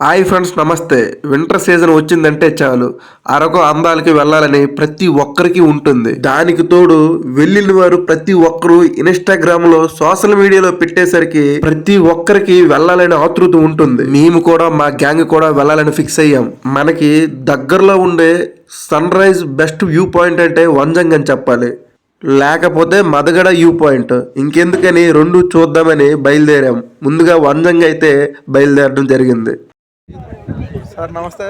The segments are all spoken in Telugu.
హాయ్ ఫ్రెండ్స్ నమస్తే. వింటర్ సీజన్ వచ్చిందంటే చాలు. అరకు అందాలకి వెళ్ళాలని ప్రతి ఒక్కరికి ఉంటుంది. దానికి తోడు వెళ్ళిన వారు ప్రతి ఒక్కరు ఇన్స్టాగ్రామ్లో సోషల్ మీడియాలో పెట్టేసరికి ప్రతి ఒక్కరికి వెళ్ళాలని ఆతృత ఉంటుంది. మేము కూడా మా గ్యాంగ్ కూడా వెళ్ళాలని ఫిక్స్ అయ్యాం. మనకి దగ్గరలో ఉండే sunrise best view point అంటే వంజంగ్ అని చెప్పాలి. లేకపోతే మదగడ వ్యూ పాయింట్. ఇంకెందుకని రెండు చూద్దామని బయలుదేరాం. ముందుగా వంజంగ్ అయితే బయలుదేరడం జరిగింది. సార్ నమస్తే.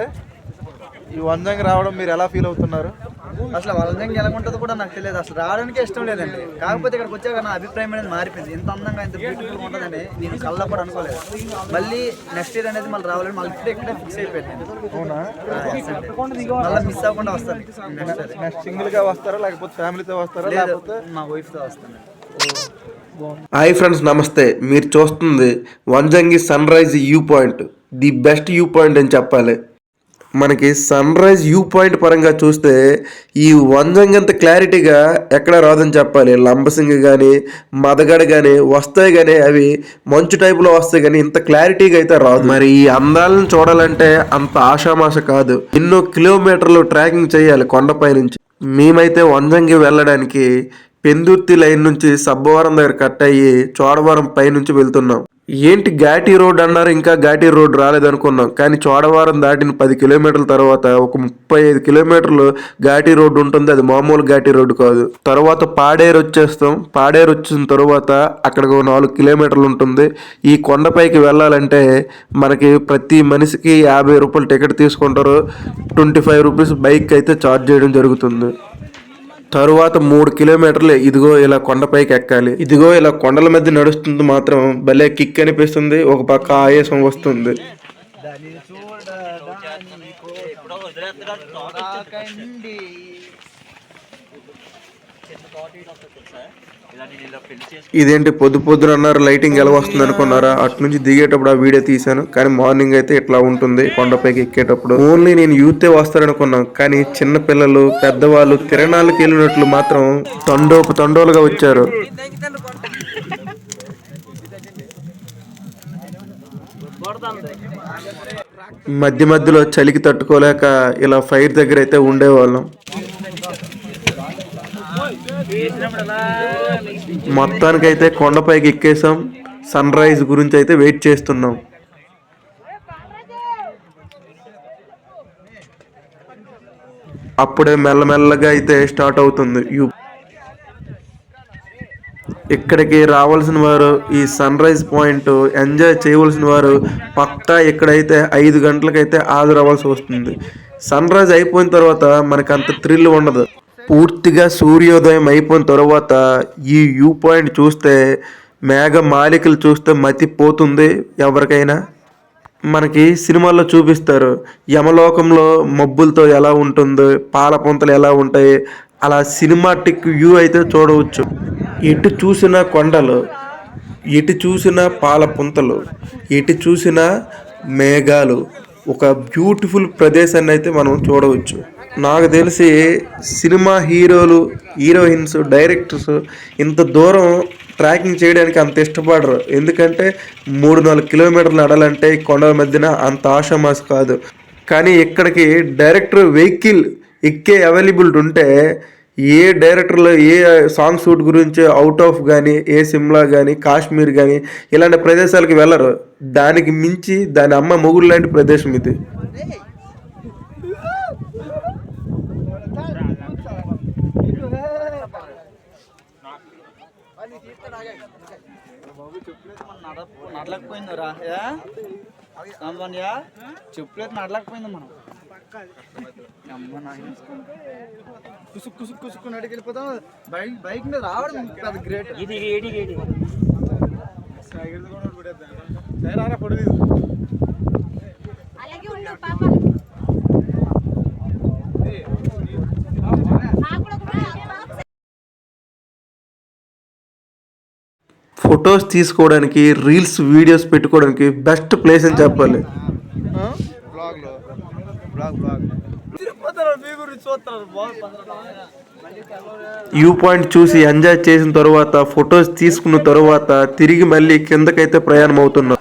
ఈ వంజంగి రావడం మీరు ఎలా ఫీల్ అవుతున్నారు? అసలు వాళ్ళంగా ఎలా ఉంటుందో కూడా నాకు తెలియదు. అసలు రావడానికే ఇష్టం లేదండి. కాకపోతే ఇక్కడికి వచ్చాక నా అభిప్రాయం అనేది మారిపోయింది. ఇంత అందంగా ఇంత బ్యూటిఫుల్ ఉంటుందని నేను కళ్ళ కూడా అనుకోలేదు. మళ్ళీ నెక్స్ట్ ఇయర్ అనేది మళ్ళీ రావాలని మళ్ళీ ఇప్పుడే ఇక్కడే ఫిక్స్ అయిపోయింది. మళ్ళీ మిస్ అవ్వకుండా వస్తాను. నెక్స్ట్ ఇయర్ నెక్స్ట్ సింగిల్గా వస్తారా లేకపోతే ఫ్యామిలీతో వస్తారా లేకపోతే? మా వైఫ్తో వస్తాను. హాయ్ ఫ్రెండ్స్ నమస్తే. మీరు చూస్తుంది Vanjangi sunrise view point the best view point అని చెప్పాలి. మనకి సన్ రైజ్ వ్యూ పాయింట్ పరంగా చూస్తే ఈ వంజంగి అంత క్లారిటీగా ఎక్కడ రాదని చెప్పాలి. లంబసింగి కానీ మదగడ కానీ వస్తాయి కానీ అవి మంచు టైపులో వస్తాయి కానీ ఇంత క్లారిటీగా అయితే రాదు. మరి ఈ అందాలను చూడాలంటే అంత ఆషామాష కాదు. ఎన్నో కిలోమీటర్లు ట్రాకింగ్ చేయాలి కొండపై నుంచి. మేమైతే వంజంగి వెళ్ళడానికి పెందుర్తి లైన్ నుంచి సబ్బవరం దగ్గర కట్ అయ్యి చోడవరం పై నుంచి వెళ్తున్నాం. ఏంటి ఘాటి రోడ్ అన్నారు ఇంకా ఘాటి రోడ్ రాలేదనుకున్నాం. కానీ చోడవరం దాటిన పది కిలోమీటర్ల తర్వాత ఒక ముప్పై ఐదు కిలోమీటర్లు ఘాటి రోడ్డు ఉంటుంది. అది మామూలు ఘాటి రోడ్డు కాదు. తర్వాత పాడేరు వచ్చేస్తాం. పాడేరు వచ్చిన తర్వాత అక్కడ ఒక నాలుగు కిలోమీటర్లు ఉంటుంది. ఈ కొండపైకి వెళ్ళాలంటే మనకి ప్రతి మనిషికి యాభై రూపాయలు టికెట్ తీసుకుంటారు. ట్వంటీ ఫైవ్ రూపీస్ బైక్ అయితే ఛార్జ్ చేయడం జరుగుతుంది. తరువాత మూడు కిలోమీటర్లు ఇదిగో ఇలా కొండపైకి ఎక్కాలి. ఇదిగో ఇలా కొండల మధ్య నడుస్తుంది మాత్రం భలే కిక్ అనిపిస్తుంది ఒక పక్క ఆయాసం వస్తుంది. ఇదేంటి పొద్దు పొద్దున అన్నారు లైటింగ్ ఎలా వస్తుంది అనుకున్నారా? అటు నుంచి దిగేటప్పుడు ఆ వీడియో తీశాను కానీ మార్నింగ్ అయితే ఇట్లా ఉంటుంది? కొండపైకి ఎక్కేటప్పుడు. ఓన్లీ నేను యూతే వస్తారనుకున్నాం కానీ చిన్న పిల్లలు పెద్దవాళ్ళు తిరణాలకు వెళ్ళినట్లు మాత్రం తండోపు తండోలుగా వచ్చారు. మధ్య మధ్యలో చలికి తట్టుకోలేక ఇలా ఫైర్ దగ్గర అయితే ఉండేవాళ్ళం. మొత్తానికైతే కొండపైకి ఎక్కేసాం సన్ రైజ్ గురించి అయితే వెయిట్ చేస్తున్నాం. అప్పుడే మెల్లమెల్లగా అయితే స్టార్ట్ అవుతుంది. యూ ఇక్కడికి రావాల్సిన వారు ఈ సన్ రైజ్ పాయింట్ ఎంజాయ్ చేయవలసిన వారు పక్కా ఇక్కడైతే ఐదు గంటలకైతే హాజరవ్వాల్సి వస్తుంది. సన్ రైజ్ అయిపోయిన తర్వాత మనకు అంత థ్రిల్ ఉండదు. పూర్తిగా సూర్యోదయం అయిపోయిన తర్వాత ఈ వ్యూ పాయింట్ చూస్తే మేఘ మాలికలు చూస్తే మతి పోతుంది ఎవరికైనా. మనకి సినిమాల్లో చూపిస్తారు యమలోకంలో మబ్బులతో ఎలా ఉంటుందో పాల పొంతలు ఎలా ఉంటాయి అలా సినిమాటిక్ వ్యూ అయితే చూడవచ్చు. ఎటు చూసిన కొండలు ఎటు చూసిన పాల పుంతలు ఎటు చూసిన మేఘాలు. ఒక బ్యూటిఫుల్ ప్రదేశాన్ని అయితే మనం చూడవచ్చు. నాకు తెలిసి సినిమా హీరోలు హీరోయిన్స్ డైరెక్టర్స్ ఇంత దూరం ట్రాకింగ్ చేయడానికి అంత ఇష్టపడరు. ఎందుకంటే మూడు నాలుగు కిలోమీటర్లు నడాలంటే కొండల మధ్యన అంత ఆషామాస్ కాదు. కానీ ఇక్కడికి డైరెక్టర్ వెహికల్ ఎక్కే అవైలబిలిటీ ఉంటే ఏ డైరెక్టర్లు ఏ సాంగ్ షూట్ గురించి అవుట్ ఆఫ్ కానీ ఏ సిమ్లా కానీ కాశ్మీర్ కానీ ఇలాంటి ప్రదేశాలకు వెళ్ళరు. దానికి మించి దాని అమ్మ మొగుడు లాంటి ప్రదేశం ఇది. నడలేకపోయింది రా. చెప్పులేదు నడలేకపోయింది మనం. కుసుక్ కుసుక్ కుసుక్ నడికి వెళ్ళిపోతాం. బైక్ బైక్ మీద రావడం పెద్ద గ్రేట్ అలాగే ఉండు పాప నాకు కూడా ఒక ఫొటోస్ తీసుకోవడానికి రీల్స్ వీడియోస్ పెట్టుకోవడానికి బెస్ట్ ప్లేస్ అని చెప్పాలి. వ్యూ పాయింట్ చూసి ఎంజాయ్ చేసిన తర్వాత ఫొటోస్ తీసుకున్న తర్వాత తిరిగి మళ్ళీ కిందకైతే ప్రయాణం అవుతున్నాం.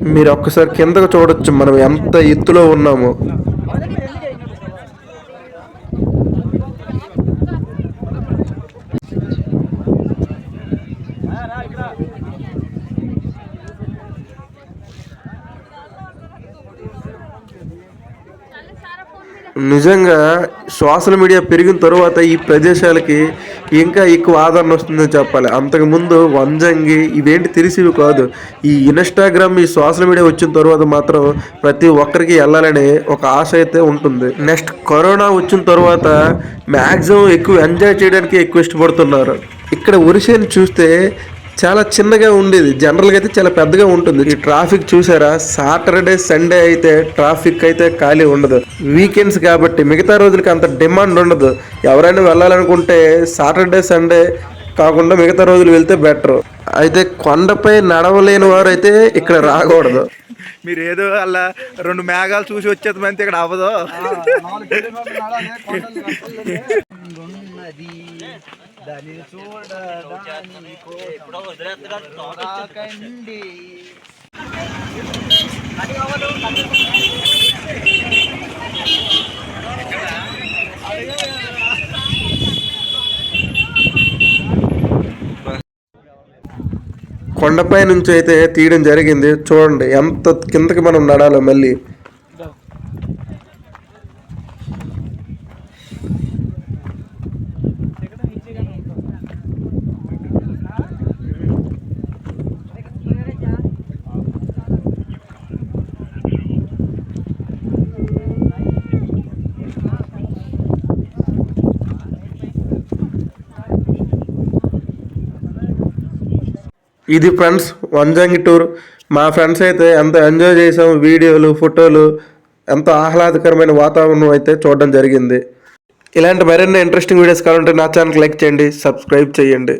మీరు ఒక్కసారి కిందకు చూడొచ్చు మనం ఎంత ఎత్తులో ఉన్నామో. నిజంగా సోషల్ మీడియా పెరిగిన తర్వాత ఈ ప్రదేశాలకి ఇంకా ఎక్కువ ఆదరణ వస్తుందని చెప్పాలి. అంతకుముందు వంజంగి ఇవేంటి తెలిసివి కాదు. ఈ ఇన్స్టాగ్రామ్ ఈ సోషల్ మీడియా వచ్చిన తర్వాత మాత్రం ప్రతి ఒక్కరికి వెళ్ళాలని ఒక ఆశ అయితే ఉంటుంది. నెక్స్ట్ కరోనా వచ్చిన తర్వాత మ్యాక్సిమం ఎక్కువ ఎంజాయ్ చేయడానికి ఎక్కువ ఇష్టపడుతున్నారు. ఇక్కడ ఒరిసేని చూస్తే చాలా చిన్నగా ఉండేది. జనరల్గా అయితే చాలా పెద్దగా ఉంటుంది. ఈ ట్రాఫిక్ చూసారా? సాటర్డే సండే అయితే ట్రాఫిక్ అయితే ఖాళీ ఉండదు. వీకెండ్స్ కాబట్టి మిగతా రోజులకి అంత డిమాండ్ ఉండదు. ఎవరైనా వెళ్ళాలనుకుంటే సాటర్డే సండే కాకుండా మిగతా రోజులు వెళ్తే బెటర్ అయితే కొండపై నడవలేని వారు అయితే ఇక్కడ రాకూడదు. మీరు ఏదో అలా రెండు మేఘాలు చూసి వచ్చేది మంది ఇక్కడ అవ్వదు. చూడండి దాని చూడదాని కండి కొండపై నుంచి అయితే తీయడం జరిగింది. చూడండి ఎంత కిందకి మనం నడాలో మళ్ళీ. ఇది ఫ్రెండ్స్ వంజంగి టూర్. మా ఫ్రెండ్స్ అయితే ఎంత ఎంజాయ్ చేసాం వీడియోలు ఫోటోలు ఎంతో ఆహ్లాదకరమైన వాతావరణం అయితే చూడడం జరిగింది. ఇలాంటి మరిన్ని ఇంట్రెస్టింగ్ వీడియోస్ కావాలంటే నా ఛానల్కి లైక్ చేయండి సబ్స్క్రైబ్ చేయండి.